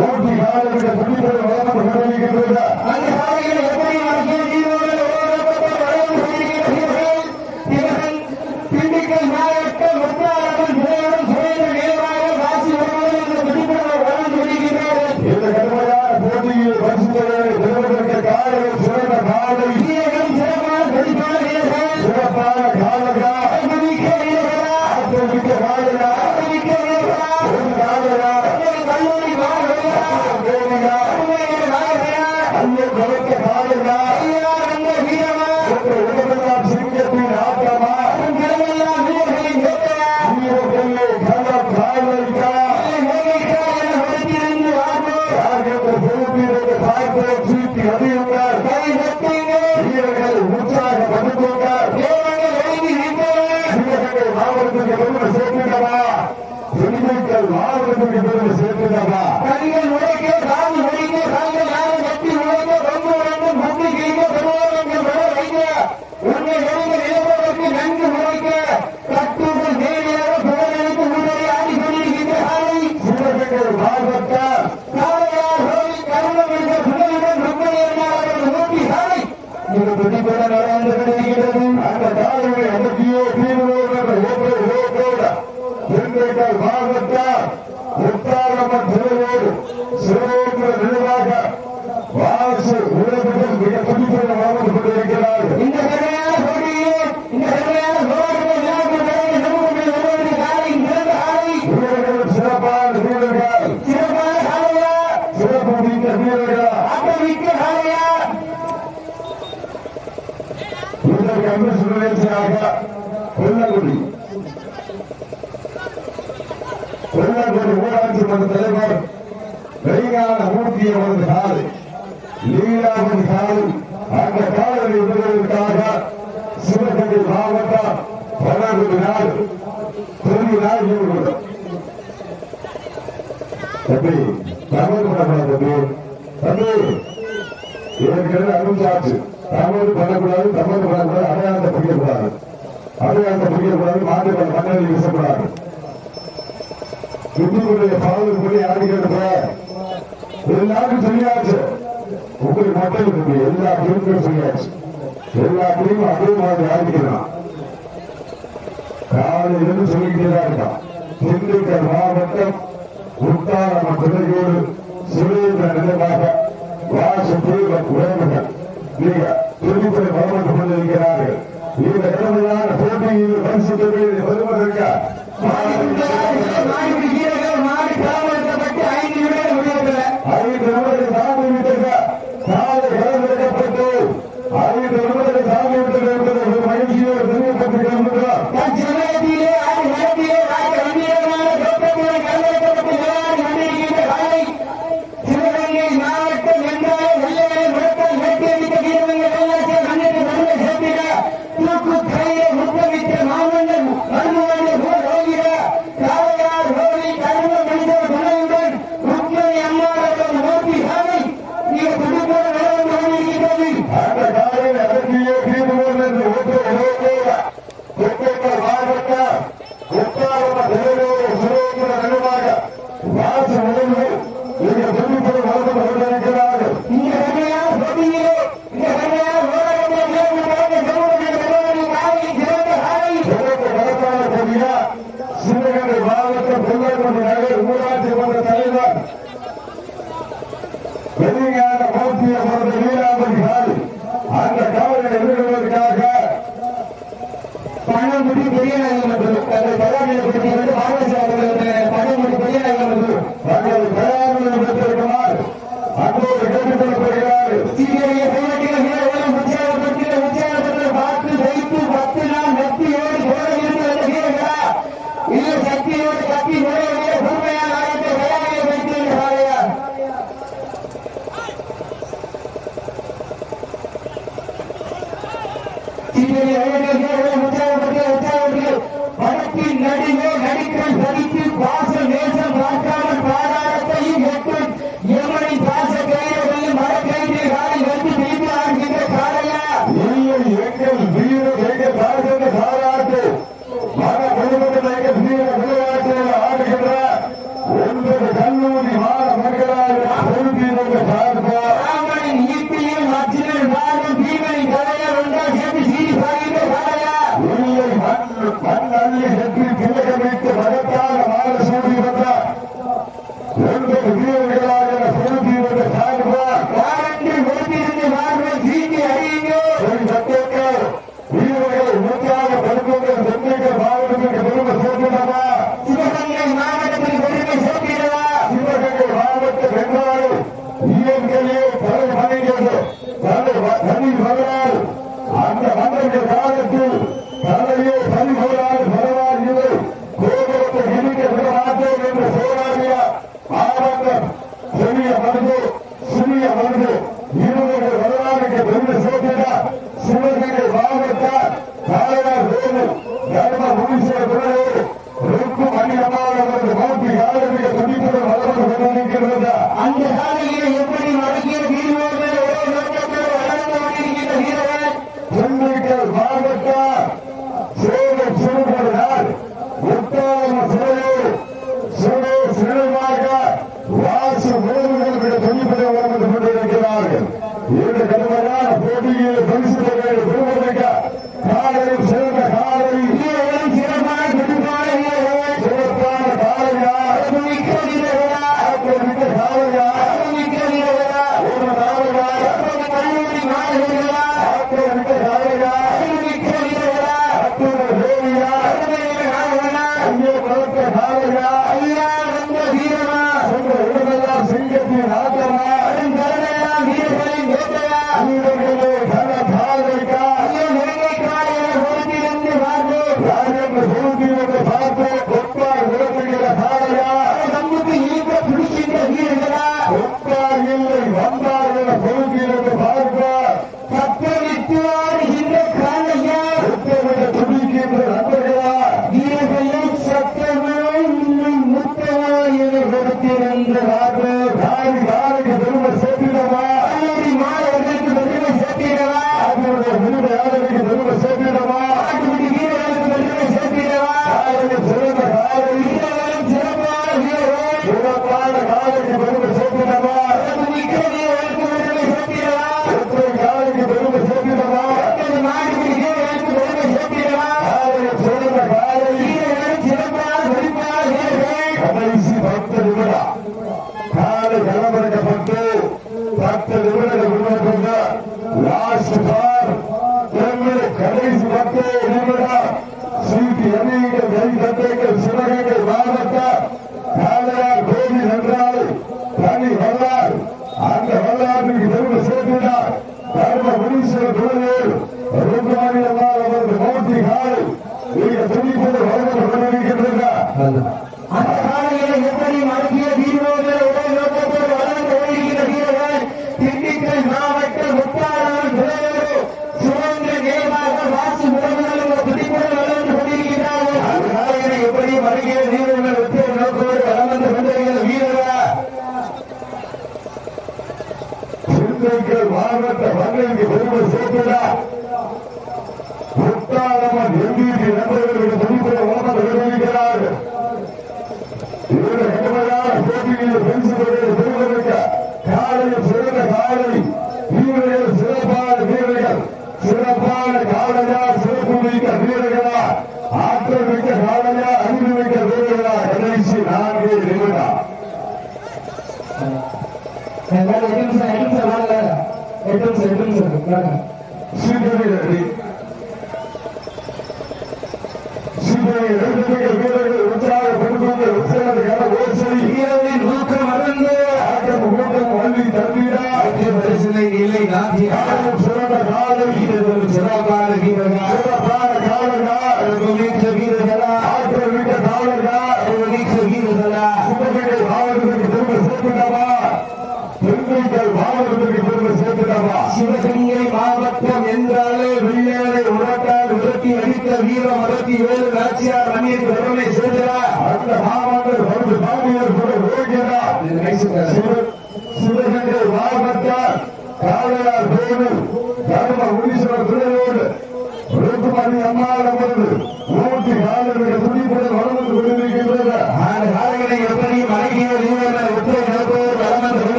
ஓட்டி காலத்தில் துணிப்பது வழங்கப்பட்டிருக்கின்றது மாவட்டம் கொல்லங்குடி. ஊராட்சி மன்ற தலைவர் வெளியான மூர்த்தி அவரது காலை லீலாவின் காலை அந்த காலை உதவுவதற்காக சிவகங்கை மாவட்டம் கொல்லங்குடி நாடு தொழில் நாள் ஈடுபடும் தம்பி தமிழ் பண்ணக்கூடாது தம்பி. தம்பி இதற்கு அனுமதி ஆச்சு தமிழ் பண்ணக்கூடாது தமிழ் பண்ணக்கூடாது பாதுகாக்க முடியக்கூடாது மாநில மன்னர்கள் வீசக்கூடாது இந்தியுடைய பாவல் மொழி ஆடுகிறது எல்லாருக்கும் சரியாச்சு உங்களுக்கு மட்டும் இருக்கு எல்லா பிரிவுக்கும் சொல்லியாச்சு. எல்லா பிரிவும் அதே மாதிரி ஆடிக்கிறான் காலையிலிருந்து சொல்லிக்கிட்டே தான் இருக்கான். திண்டுக்கல் மாவட்டம் உத்தாரம் துணையோடு சுரேந்திர நிலையாக வாசு புரியவர் உறவுகள் நீங்க திருப்பதி வளர்ந்து கொண்டிருக்கிறார்கள் இந்த கடமையான போட்டியில் பரிசு பெறுவதற்கு धन भोला ஒரு கடுமையான போட்டியில் से नहीं हो सकता है सीधे रखने உழைத்த வீர மதத்தி வேறு நாச்சியார் ரமேஷ் பெருமை சேர்ந்தா அந்த மாமாண்டர் வந்து பாமியர் கூட ஓடினா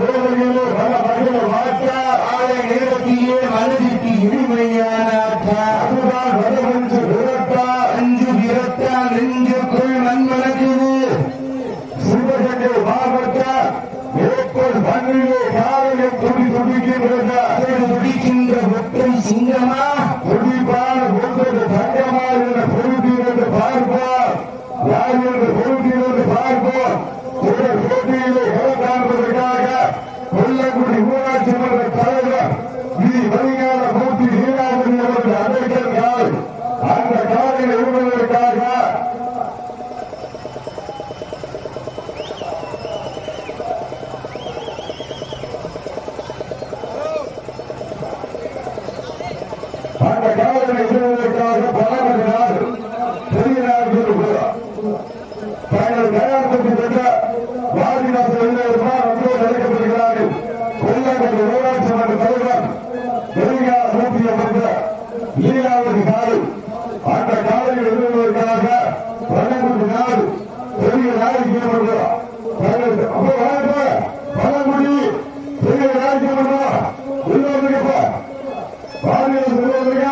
Gracias, வாரியில் உள்ளவருக்க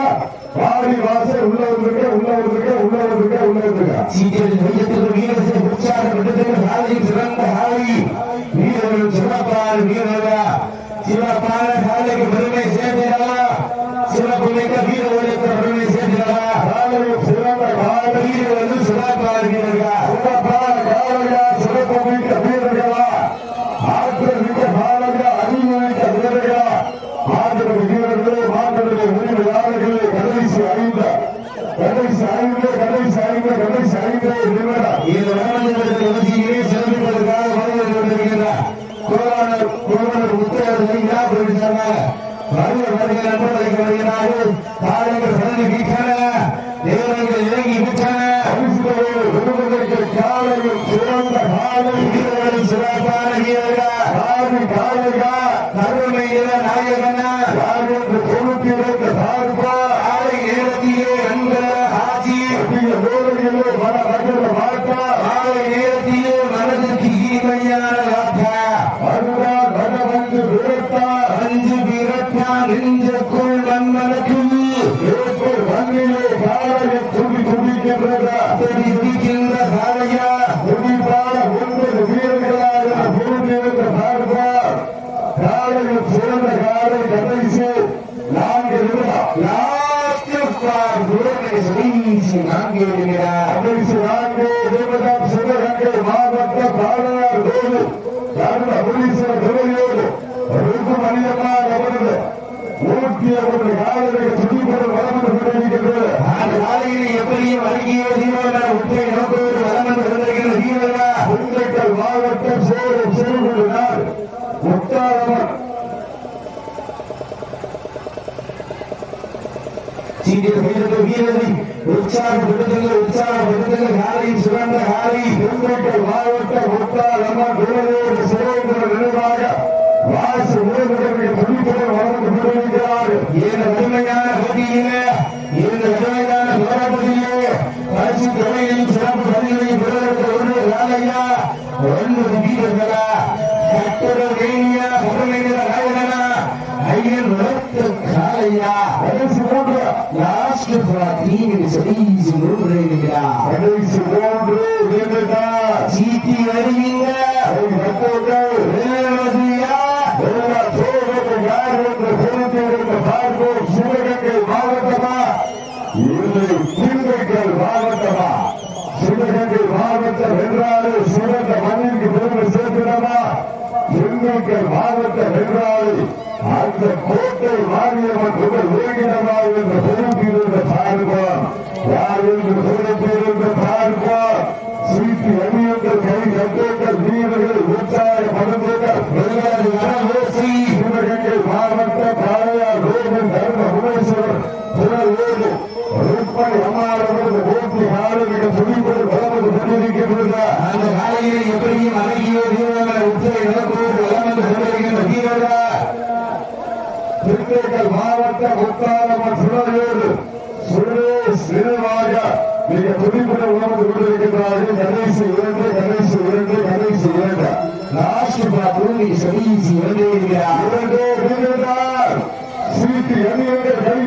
வாரி வாசை உள்ளவருக்க உள்ளவருக்க உள்ளவருக்க உள்ளவருக்க சீக்கிரம் மையத்தில் வீரசை உற்சாக விடுதல் ஹாரி சிறந்த ஹாரி வீரர்கள் சிறப்பான வீரர்கள் சிறப்பான கோவாளர் கோவாளர் உத்தரவை விழா குறிப்பிட்டாங்க வருவர் வருகிறார் வருகை வருகிறார் தாரங்கள் சடனை வீச்சான தேவர்கள் இறங்கி வீச்சான காலையில் நாயகனா brother சீட்டில் வீரர்கள் வீரரை உற்சாகப்படுத்துங்கள் உற்சாகப்படுத்துங்கள் காலையில் சுரண்ட காலை திண்டுக்கல் மாவட்டம் முத்தாரம்மன் திருவையோடு சிறுகுடி நினைவாக வாசு உறவுகளுக்கு துணிப்புடன் வளர்ந்து கொண்டிருக்கிறார்கள் இந்த கடுமையான போட்டியிலே இந்த கடுமையான போராட்டத்திலே பரிசு தொகையையும் சிறப்பு பணிகளையும் பெறுவதற்கு ஒன்று ராலையா ஒன்பது வீரர்களா கட்டட வேணியா கடுமையான நாயகனா ஐயன் வளர்த்த காலையா கடைசி மூன்று லாஸ்ட் தீவிர சதீசி முருகிறா கடைசி மூன்று வீரர்கள் சீட்டி வருவீங்க மாவட்டமா இல்லை திண்டுக்கல் மாவட்டமா சிவகங்கை மாவட்டம் என்றாலே சிறந்த மண்ணிற்கு பெருமை சேர்க்கிறமா திண்டுக்கல் மாவட்டம் என்றாலே அந்த கோட்டை மாறியவன் புகழ் உலகிடமா என்ற பொறுப்பிலிருந்த பார்ப்போம் யார் என்று பொறுப்பிலிருந்த பார்ப்போம் சீட்டி அணியுங்கள் கை கட்டுங்கள் வீரர்கள் உற்சாகப்படுத்துங்கள் வெள்ளாடு சிவகங்கை மாவட்ட பாளையார் ரோகன் தர்ம துணிப்பது வளர்ந்து கொண்டிருக்கின்றன அந்த காலையில் எப்படியும் அழகிய தீவிரங்களை உற்றை நோக்கோடு வளம் வந்து கொண்டிருக்கின்ற வீரரா திண்டுக்கல் மாவட்ட முத்தாரம்மன் சுடரோடு சுடரேஷ் நினைவாக மிக துணிப்புடன் உணர்ந்து கொண்டிருக்கின்றார்கள். கடைசி இரண்டு கடைசி இரண்டு கடைசி இரண்டு லாஸ்ட் பாத்ரூம் சதீசி இரண்டே இருக்கிறார் இரண்டே வீரர்கள் சீட்டு எண்ணியங்கள் கை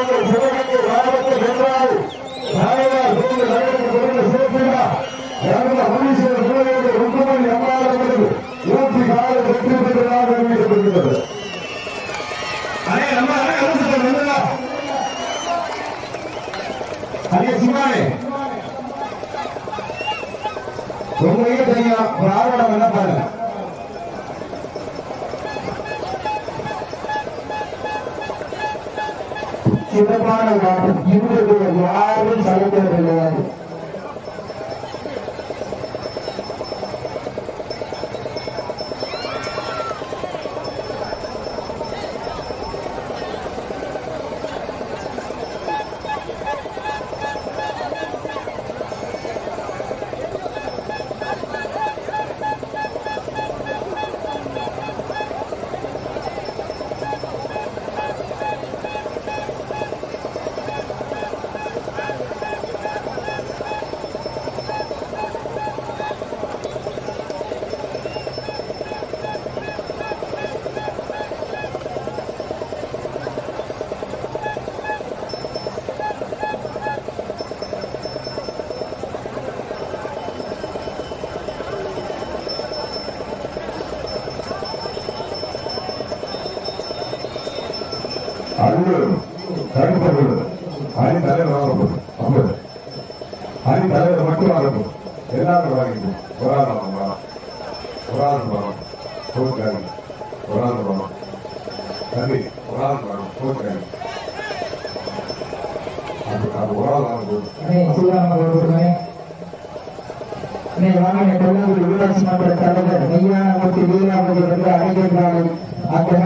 உங்களுக்கே அன்பு தடுப்பது அணி தலைவர் வாங்கப்படும் ஐம்பது அணி தலைவர் மட்டும் வாங்கப்படும் எல்லாரும் வாங்கிக்கும் ஒரு ஆள் வாங்க ஒரு ஆள் வரும் கோச்சுக்காரி ஒரு ஆள் வரும் தம்பி ஒரு ஆள் ஒரு ஆள் வாங்க கொல்லாங்குடி ஊராட்சி மன்ற தலைவர் மெய்யான வீராபதி அந்த